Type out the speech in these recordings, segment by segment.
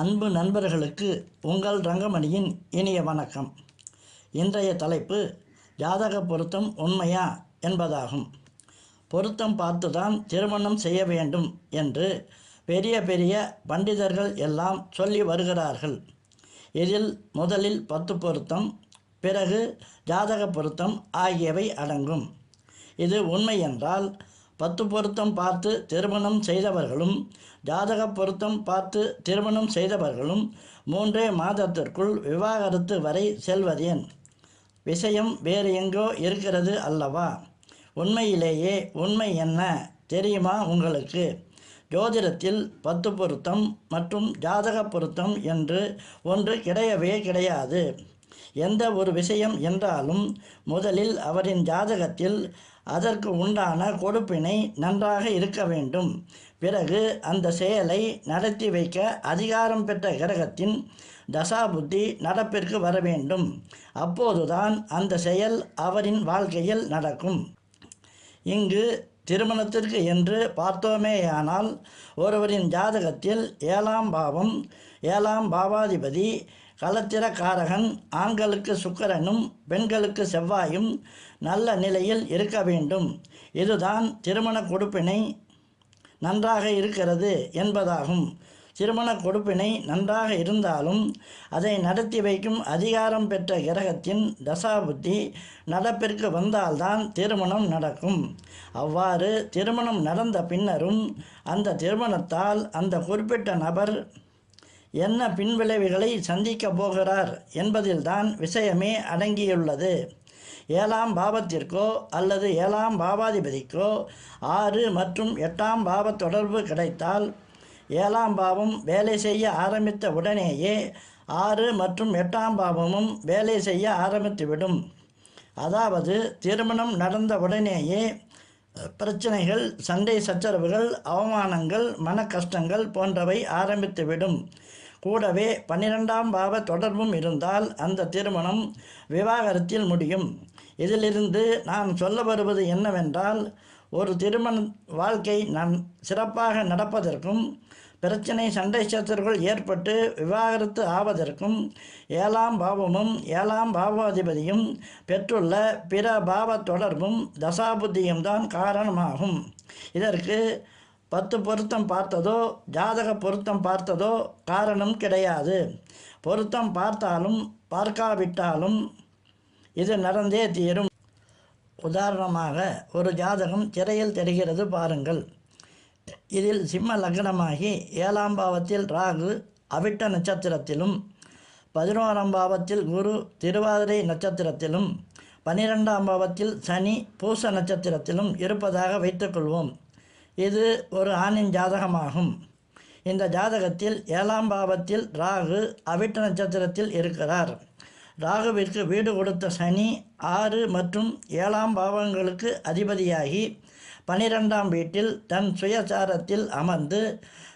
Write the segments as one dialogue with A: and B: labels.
A: அன்பு நண்பர்களுக்கு உங்கள் ரங்கமணியின் இனிய வணக்கம். இன்றைய தலைப்பு ஜாதக பொருத்தம் உண்மையா என்பதாகும். பொருத்தம் பார்த்துதான் திருமணம் செய்ய வேண்டும் என்று பெரிய பெரிய பண்டிதர்கள் எல்லாம் சொல்லி வருகிறார்கள். இதில் முதலில் பத்து பொருத்தம் பிறகு ஜாதக பொருத்தம் ஆகியவை அடங்கும். இது உண்மை என்றால் பத்து பொருத்தம் பார்த்து திருமணம் செய்தவர்களும் ஜாதக பொருத்தம் பார்த்து திருமணம் செய்தவர்களும் மூன்றே மாதத்திற்குள் விவாகரத்து வரை செல்வதேன். விஷயம் வேறு எங்கோ இருக்கிறது அல்லவா? உண்மையிலேயே உண்மை என்ன தெரியுமா உங்களுக்கு? ஜோதிடத்தில் பத்து பொருத்தம் மற்றும் ஜாதக பொருத்தம் என்று ஒன்று கிடையவே கிடையாது. எந்த ஒரு விஷயம் என்றாலும் முதலில் அவரின் ஜாதகத்தில் அதற்கு உண்டான கொடுப்பினை நன்றாக இருக்க வேண்டும். பிறகு அந்த செயலை நடத்தி வைக்க அதிகாரம் பெற்ற கிரகத்தின் தசாபுத்தி நடப்பிற்கு வர வேண்டும். அப்போதுதான் அந்த செயல் அவரின் வாழ்க்கையில் நடக்கும். இங்கு திருமணத்திற்கு என்று பார்த்தோமேயானால் ஒருவரின் ஜாதகத்தில் ஏழாம் பாவம் ஏழாம் பாவாதிபதி கலத்திரக்காரகன் ஆண்களுக்கு சுக்கரனும் பெண்களுக்கு செவ்வாயும் நல்ல நிலையில் இருக்க வேண்டும். இதுதான் திருமண கொடுப்பினை நன்றாக இருக்கிறது என்பதாகும். திருமண கொடுப்பினை நன்றாக இருந்தாலும் அதை நடத்தி வைக்கும் அதிகாரம் பெற்ற கிரகத்தின் தசாபுத்தி நடப்பிற்கு வந்தால்தான் திருமணம் நடக்கும். அவ்வாறு திருமணம் நடந்த பின்னரும் அந்த திருமணத்தால் அந்த குறிப்பிட்ட நபர் என்ன பின்விளைவுகளை சந்திக்கப் போகிறார் என்பதில்தான் விஷயமே அடங்கியுள்ளது. ஏழாம் பாவத்திற்கோ அல்லது ஏழாம் பாவாதிபதிக்கோ ஆறு மற்றும் எட்டாம் பாவ தொடர்பு கிடைத்தால் ஏழாம் பாவம் வேலை செய்ய ஆரம்பித்த உடனேயே ஆறு மற்றும் எட்டாம் பாவமும் வேலை செய்ய ஆரம்பித்துவிடும். அதாவது திருமணம் நடந்த உடனேயே பிரச்சனைகள் சண்டை சச்சரவுகள் அவமானங்கள் மன கஷ்டங்கள் போன்றவை ஆரம்பித்துவிடும். கூடவே பன்னிரெண்டாம் பாவ தொடர்பும் இருந்தால் அந்த திருமணம் விவாகரத்தில் முடியும். இதிலிருந்து நான் சொல்ல வருவது என்னவென்றால் ஒரு திருமண வாழ்க்கை நன் சிறப்பாக நடப்பதற்கும் பிரச்சனை சண்டை சச்சரவுகள் ஏற்பட்டு விவாகரத்து ஆவதற்கும் ஏழாம் பாவமும் ஏழாம் பாவாதிபதியும் பெற்றுள்ள பிற பாவ தொடர்பும் தசாபுத்தியும் தான் காரணமாகும். இதற்கு பத்து பொருத்தம் பார்த்ததோ ஜாதக பொருத்தம் பார்த்ததோ காரணம் கிடையாது. பொருத்தம் பார்த்தாலும் பார்க்காவிட்டாலும் இது நடந்தே தீரும். உதாரணமாக ஒரு ஜாதகம் திரையில் தெரிகிறது பாருங்கள். இதில் சிம்ம லக்னமாகி ஏழாம் பாவத்தில் ராகு அவிட்ட நட்சத்திரத்திலும் பதினோராம் பாவத்தில் குரு திருவாதிரை நட்சத்திரத்திலும் பன்னிரெண்டாம் பாவத்தில் சனி பூச நட்சத்திரத்திலும் இருப்பதாக வைத்துக்கொள்வோம். இது ஒரு ஆணின் ஜாதகமாகும். இந்த ஜாதகத்தில் ஏழாம் பாவத்தில் ராகு அவிட்ட நட்சத்திரத்தில் இருக்கிறார். ராகுவிற்கு வீடு கொடுத்த சனி ஆறு மற்றும் ஏழாம் பாவங்களுக்கு அதிபதியாகி பனிரெண்டாம் வீட்டில் தன் சுயசாரத்தில் அமர்ந்து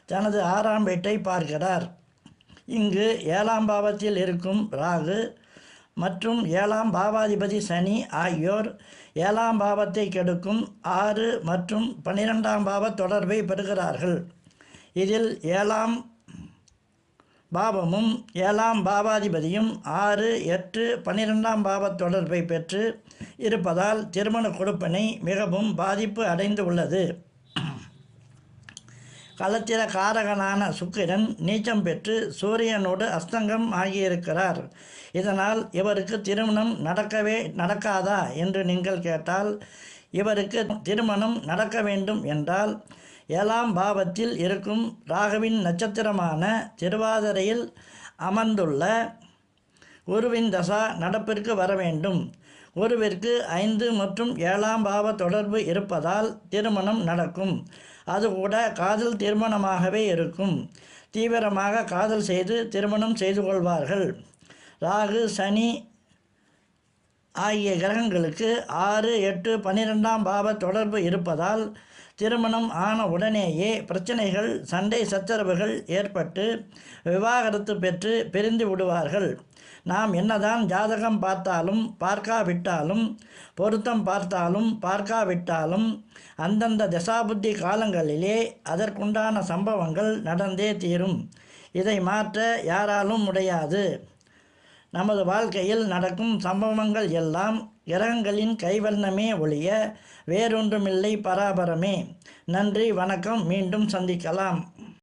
A: தனது ஆறாம் வீட்டை பார்க்கிறார். இங்கு ஏழாம் பாவத்தில் இருக்கும் ராகு மற்றும் ஏழாம் பாவாதிபதி சனி ஆகியோர் ஏழாம் பாவத்தை கெடுக்கும் ஆறு மற்றும் பன்னிரெண்டாம் பாவ தொடர்பை பெறுகிறார்கள். இதில் ஏழாம் பாவமும் ஏழாம் பாவாதிபதியும் ஆறு எட்டு பன்னிரெண்டாம் பாவ தொடர்பை பெற்று இருப்பதால் திருமண கொடுப்பினை மிகவும் பாதிப்பு அடைந்து உள்ளது களத்திர காரகனான சுக்கிரன் நீச்சம் பெற்று சூரியனோடு அஸ்தங்கம் ஆகியிருக்கிறார். இதனால் இவருக்கு திருமணம் நடக்கவே நடக்காதா என்று நீங்கள் கேட்டால் இவருக்கு திருமணம் நடக்க வேண்டும் என்றால் ஏழாம் பாவத்தில் இருக்கும் ராகவின் நட்சத்திரமான திருவாதிரையில் அமர்ந்துள்ள குருவின் தசா நடப்பிற்கு வர வேண்டும். ஒருவருக்கு ஐந்து மற்றும் ஏழாம் பாவ தொடர்பு இருப்பதால் திருமணம் நடக்கும். அது கூட காதல் திருமணமாகவே இருக்கும். தீவிரமாக காதல் செய்து திருமணம் செய்து கொள்வார்கள். ராகு சனி ஆகிய கிரகங்களுக்கு ஆறு எட்டு பன்னிரெண்டாம் பாவ தொடர்பு இருப்பதால் திருமணம் ஆன உடனேயே பிரச்சனைகள் சண்டை சச்சரவுகள் ஏற்பட்டு விவாகரத்து பெற்று பிரிந்து விடுவார்கள். நாம் என்னதான் ஜாதகம் பார்த்தாலும் பார்க்காவிட்டாலும் பொருத்தம் பார்த்தாலும் பார்க்காவிட்டாலும் அந்தந்த தசாபுத்தி காலங்களிலே அதற்குண்டான சம்பவங்கள் நடந்தே தீரும். இதை மாற்ற யாராலும் முடியாது. நமது வாழ்க்கையில் நடக்கும் சம்பவங்கள் எல்லாம் கிரகங்களின் கைவண்ணமே ஒழிய வேறொன்றுமில்லை பராபரமே. நன்றி வணக்கம் மீண்டும் சந்திக்கலாம்.